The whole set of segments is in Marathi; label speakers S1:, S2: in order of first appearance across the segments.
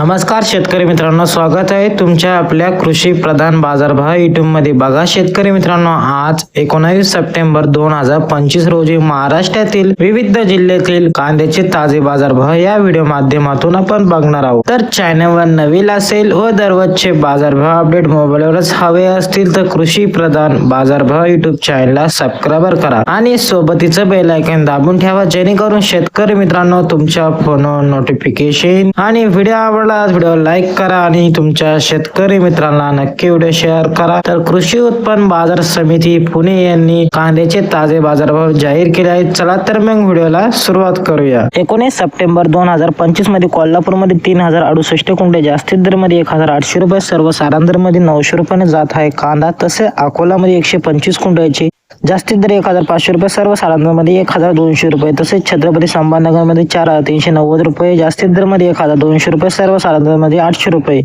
S1: नमस्कार शेतकरी मित्रांनो स्वागत आहे तुमच्या आपल्या कृषी प्रधान बाजारभाव युट्यूबमध्ये. बघा शेतकरी मित्रांनो आज एकोणावीस सप्टेंबर दोन हजार पंचवीस रोजी महाराष्ट्रातील विविध जिल्ह्यातील कांद्याचे ताजे बाजारभाव या व्हिडिओ माध्यमातून आपण बघणार आहोत. तर चॅनलवर नवीन असेल व दररोजचे बाजारभाव अपडेट मोबाईलवरच हवे असतील तर कृषी प्रधान बाजारभाव युट्यूब चॅनलला सबस्क्राईबर करा आणि सोबतीचं बेल आयकन दाबून ठेवा जेणेकरून शेतकरी मित्रांनो तुमच्या फोनवर नोटिफिकेशन आणि व्हिडिओ आवडला व्हिडिओ लाईक करा आणि तुमच्या शेतकरी मित्रांना नक्की व्हिडिओ शेअर करा. तर कृषी उत्पन्न बाजार समिती पुणे यांनी कांद्याचे ताजे बाजारभाव जाहीर केले आहेत. चला तर मग व्हिडिओला सुरुवात करूया. एकोणीस सप्टेंबर दोन हजार पंचवीसमध्ये कोल्हापूरमध्ये तीन हजार अडुसष्ट कुंटे जास्तीत दरमध्ये एक हजार आठशे रुपये सर्व सारांदरमध्ये नऊशे रुपयाने जात आहे कांदा. तसे अकोलामध्ये एकशे पंचवीस कुंटयाची जास्तीत दर एक हजार पाचशे रुपये सर्वमध्ये एक हजार दोनशे रुपये. तसेच छत्रपती संभाजीनगरमध्ये चार हजार तीनशे नव्वद रुपये. जास्तीत दरमध्ये एक हजार दोनशे रुपये सर्वमध्ये आठशे रुपये.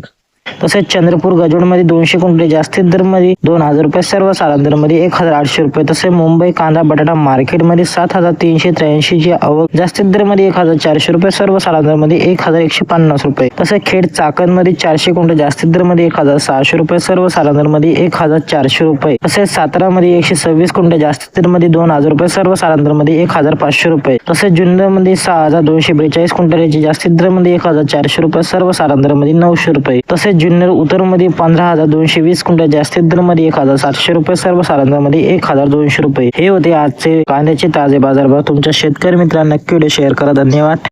S1: तसेच चंद्रपूर गजवडमध्ये दोनशे कुंटले जास्तीत दरमध्ये दोन हजार रुपये सर्वमध्ये एक हजार आठशे रुपये. तसे मुंबई कांदा बटाटा मार्केटमध्ये सात हजार तीनशे त्र्याऐंशी ची आवक जास्तीत दरमध्ये एक हजार चारशे रुपये सर्वमध्ये एक हजार एकशे पन्नास रुपये. तसे खेड चाकणमध्ये चारशे कुंटल जास्तीत दरमध्ये एक हजार सहाशे रुपये सर्वमध्ये एक हजार चारशे रुपये. तसेच सातारामध्ये एकशे सव्वीस कुंटल जास्तीत दरमध्ये दोन हजार रुपये सर्वमध्ये एक हजार पाचशे रुपये. तसेच जुन्नरमध्ये सहा हजार दोनशे बेचाळीस क्विंटलची जास्तीत दरमध्ये एक हजार चारशे रुपये सर्वमध्ये नऊशे रुपये. तसेच जुन्नर उतरमध्ये पंधरा हजार दोनशे वीस क्विंटल जास्तीत दरमध्ये एक हजार सातशे रुपये सर्वमध्ये एक हजार दोनशे रुपये. हे होते आजचे कांद्याचे ताजे बाजारभाव. तुमच्या शेतकरी मित्रांना नक्की व्हिडिओ शेअर करा? धन्यवाद.